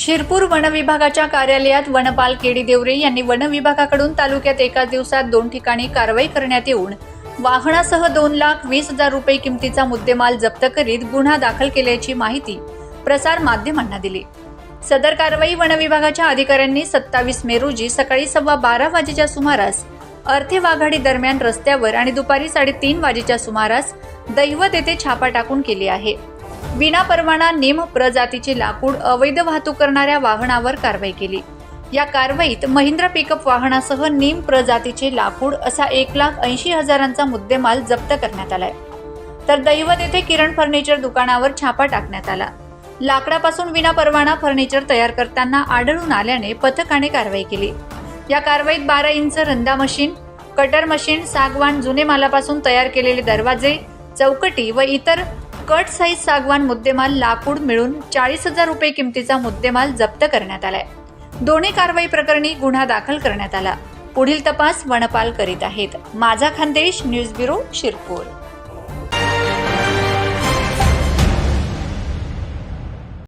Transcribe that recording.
Shirpur one विभागाच्या कार्यालयात वनपाल केडी देवरे यांनी वन विभागाकडून तालुक्यात एका दिवसात दोन ठिकाणी कारवाई करण्यात येऊन वाहनासह दोन लाख वीस हजार रुपये किमतीचा मुद्देमाल जप्त करीत गुन्हा दाखल केल्याची माहिती प्रसार माध्यमांना दिली. सदर कारवाई वन विभागाच्या अधिकाऱ्यांनी सत्तावीस मे रोजी सकाळी सव्वा बारा वाजेच्या सुमारास अर्थे वाघाडी दरम्यान रस्त्यावर आणि दुपारी साडेतीन वाजेच्या सुमारास दैवत येथे छापा टाकून केली आहे. विना परवाना निम प्रजातीचे लाकूड अवैध वाहतूक करणाऱ्या वाहनावर कारवाई केली. या कारवाईत महिंद्रा पिकअप वाहनासह निम प्रजातीचे लाकूड असा एक लाख ऐंशी हजारांचा मुद्देमाल जप्त करण्यात आलाय. तर दैवत येथे किरण फर्निचर दुकानावर छापा टाकण्यात आला. लाकडापासून विना परवाना फर्निचर तयार करताना आढळून आल्याने पथकाने कारवाई केली. या कारवाईत बारा इंच रंदा मशीन कटर मशीन सागवान जुने मालापासून तयार केलेले दरवाजे चौकटी व इतर कट साईज सागवान मुद्देमाल लाकूड मिळून चाळीस हजार रुपये किमतीचा मुद्देमाल जप्त करण्यात आलाय. दोन्ही कारवाई प्रकरणी गुन्हा दाखल करण्यात आला. पुढील तपास वनपाल करीत आहेत. माझा खानदेश न्यूज ब्युरो शिरपूर.